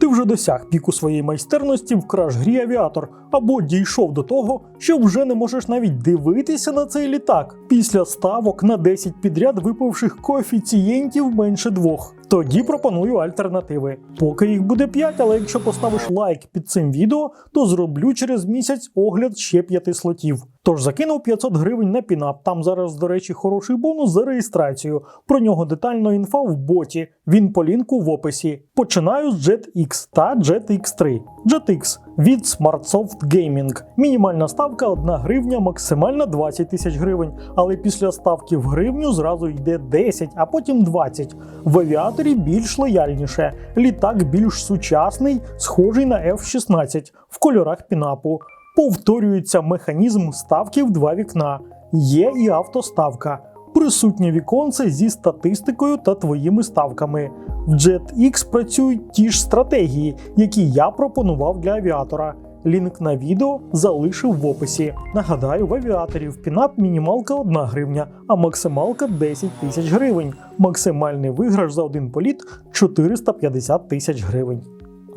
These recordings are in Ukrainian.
Ти вже досяг піку своєї майстерності в краш-грі авіатор, або дійшов до того, що вже не можеш навіть дивитися на цей літак після ставок на 10 підряд випивших коефіцієнтів менше двох. Тоді пропоную альтернативи. Поки їх буде 5, але якщо поставиш лайк під цим відео, то зроблю через місяць огляд ще 5 слотів. Тож закинув 500 гривень на пінап. Там зараз, до речі, хороший бонус за реєстрацію. Про нього детально інфа в боті. Він по лінку в описі. Починаю з JetX та JetX3. JetX від SmartSoft Gaming. Мінімальна ставка 1 гривня, максимальна 20 тисяч гривень. Але після ставки в гривню зразу йде 10, а потім 20. В авіаторі більш лояльніше. Літак більш сучасний, схожий на F-16 в кольорах пінапу. Повторюється механізм ставки в два вікна. Є і автоставка. Присутнє віконце зі статистикою та твоїми ставками. В JetX працюють ті ж стратегії, які я пропонував для авіатора. Лінк на відео залишив в описі. Нагадаю, в авіаторі в пінап мінімалка 1 гривня, а максималка 10 тисяч гривень. Максимальний виграш за один політ 450 тисяч гривень.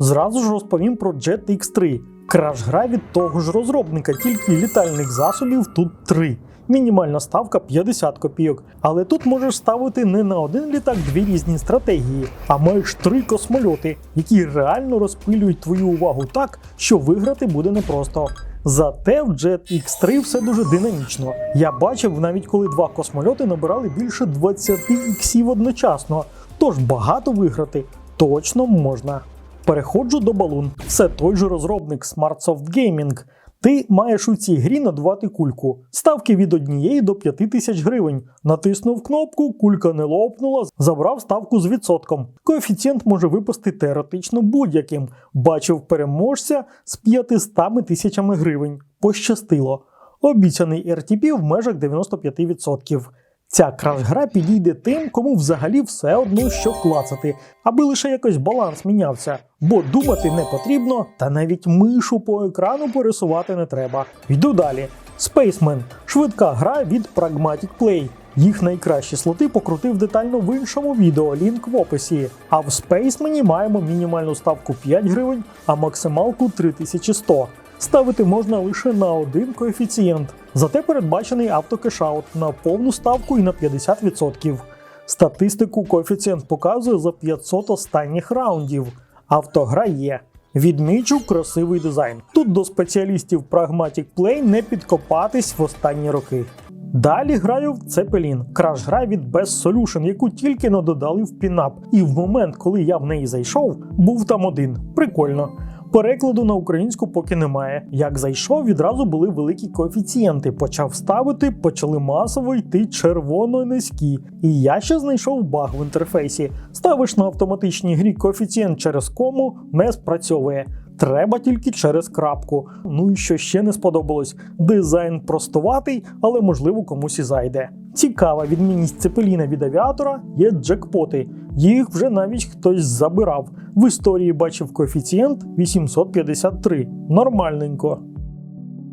Зразу ж розповім про JetX3. Краш-гра від того ж розробника, тільки літальних засобів тут 3. Мінімальна ставка 50 копійок. Але тут можеш ставити не на один літак дві різні стратегії, а маєш три космольоти, які реально розпилюють твою увагу так, що виграти буде непросто. Зате в JetX3 все дуже динамічно. Я бачив навіть коли два космольоти набирали більше 20 іксів одночасно, тож багато виграти точно можна. Переходжу до балун. Все той же розробник SmartSoft Gaming. Ти маєш у цій грі надавати кульку. Ставки від однієї до 5 тисяч гривень. Натиснув кнопку, кулька не лопнула, забрав ставку з відсотком. Коефіцієнт може випасти теоретично будь-яким. Бачив переможця з 500 тисячами гривень. Пощастило. Обіцяний RTP в межах 95%. Ця краш-гра підійде тим, кому взагалі все одно що клацати, аби лише якось баланс мінявся, бо думати не потрібно, та навіть мишу по екрану пересувати не треба. Йду далі. Spaceman – швидка гра від Pragmatic Play. Їх найкращі слоти покрутив детально в іншому відео, лінк в описі. А в Spaceman маємо мінімальну ставку 5 гривень, а максималку 3100. Ставити можна лише на один коефіцієнт, зате передбачений автокешаут на повну ставку і на 50%. Статистику коефіцієнт показує за 500 останніх раундів. Автогра є. Відмічу красивий дизайн. Тут до спеціалістів Pragmatic Play не підкопатись в останні роки. Далі граю в Цепелін, краш-гра від Best Solution, яку тільки но додали в пінап. І в момент, коли я в неї зайшов, був там один. Прикольно. Перекладу на українську поки немає. Як зайшов, відразу були великі коефіцієнти. Почав ставити, почали масово йти червоно низькі. І я ще знайшов баг в інтерфейсі. Ставиш на автоматичній грі коефіцієнт через кому не спрацьовує. Треба тільки через крапку. Ну і що ще не сподобалось: дизайн простуватий, але можливо комусь і зайде. Цікава відмінність цепеліна від авіатора є джекпоти. Їх вже навіть хтось забирав. В історії бачив коефіцієнт 853. Нормальненько.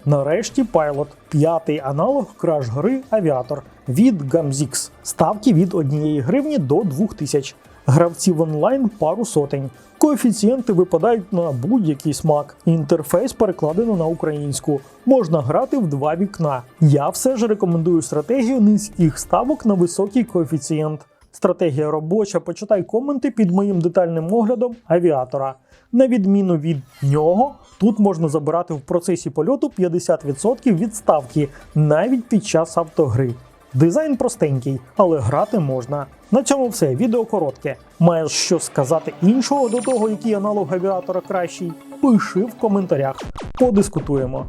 Нарешті Pilot – п'ятий аналог краш гри Авіатор від Gamzix. Ставки від 1 гривні до 2000. Гравців онлайн пару сотень. Коефіцієнти випадають на будь-який смак. Інтерфейс перекладено на українську. Можна грати в два вікна. Я все ж рекомендую стратегію низьких ставок на високий коефіцієнт. Стратегія робоча, почитай коменти під моїм детальним оглядом авіатора. На відміну від нього, тут можна забирати в процесі польоту 50% від ставки навіть під час автогри. Дизайн простенький, але грати можна. На цьому все. Відео коротке. Маєш що сказати іншого до того, який аналог авіатора кращий? Пиши в коментарях. Подискутуємо.